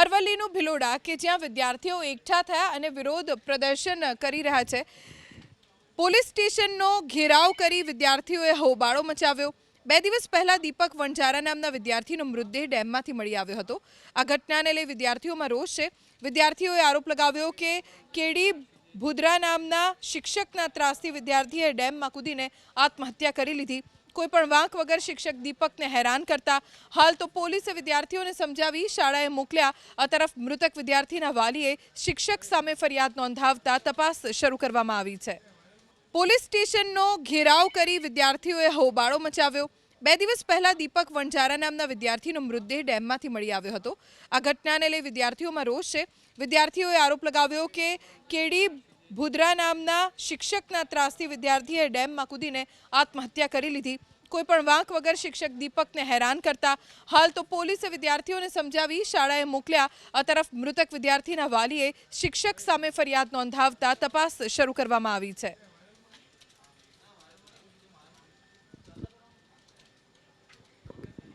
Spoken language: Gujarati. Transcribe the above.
અરવલ્લીનું ભિલોડા કે જ્યાં વિદ્યાર્થીઓ એકઠા થયા અને વિરોધ પ્રદર્શન કરી રહ્યા છે. પોલીસ સ્ટેશનનો ઘેરાવ કરી વિદ્યાર્થીઓએ હોબાળો મચાવ્યો. બે દિવસ પહેલા દીપક વણજારા નામના વિદ્યાર્થીનો મૃતદેહ ડેમમાંથી મળી આવ્યો હતો. આ ઘટનાને લઈ વિદ્યાર્થીઓમાં રોષ છે. વિદ્યાર્થીઓએ આરોપ લગાવ્યો કે કેડી ભુદ્રા નામના શિક્ષકના ત્રાસથી વિદ્યાર્થીએ ડેમમાં કૂદીને આત્મહત્યા કરી લીધી. કોઈ પણ વાંક વગર શિક્ષક દીપકને હેરાન કરતા, હાલ તો પોલીસે વિદ્યાર્થીઓને સમજાવી શાળાએ મોકલ્યા. આ તરફ મૃતક વિદ્યાર્થીના વાલીએ શિક્ષક સામે ફરિયાદ નોંધાવતા તપાસ શરૂ કરવામાં આવી છે. પોલીસ સ્ટેશનનો ઘેરાવ કરી વિદ્યાર્થીઓએ હોબાળો મચાવ્યો. બે દિવસ પહેલા દીપક વણજારા નામના વિદ્યાર્થીનો મૃતદેહ ડેમમાંથી મળી આવ્યો હતો. આ ઘટનાને લઈ વિદ્યાર્થીઓમાં રોષ છે. વિદ્યાર્થીઓએ આરોપ લગાવ્યો કે કેડી ભુદ્રા નામના શિક્ષકના ત્રાસથી વિદ્યાર્થીએ ડેમમાં કૂદીને આત્મહત્યા કરી લીધી. કોઈ પણ વાંક વગર શિક્ષક દીપકને હેરાન કરતા. હાલ તો પોલીસે વિદ્યાર્થીઓને સમજાવી શાળાએ મોકલ્યા. આ તરફ મૃતક વિદ્યાર્થીના વાલીએ શિક્ષક સામે ફરિયાદ નોંધાવતા તપાસ શરૂ કરવામાં આવી છે.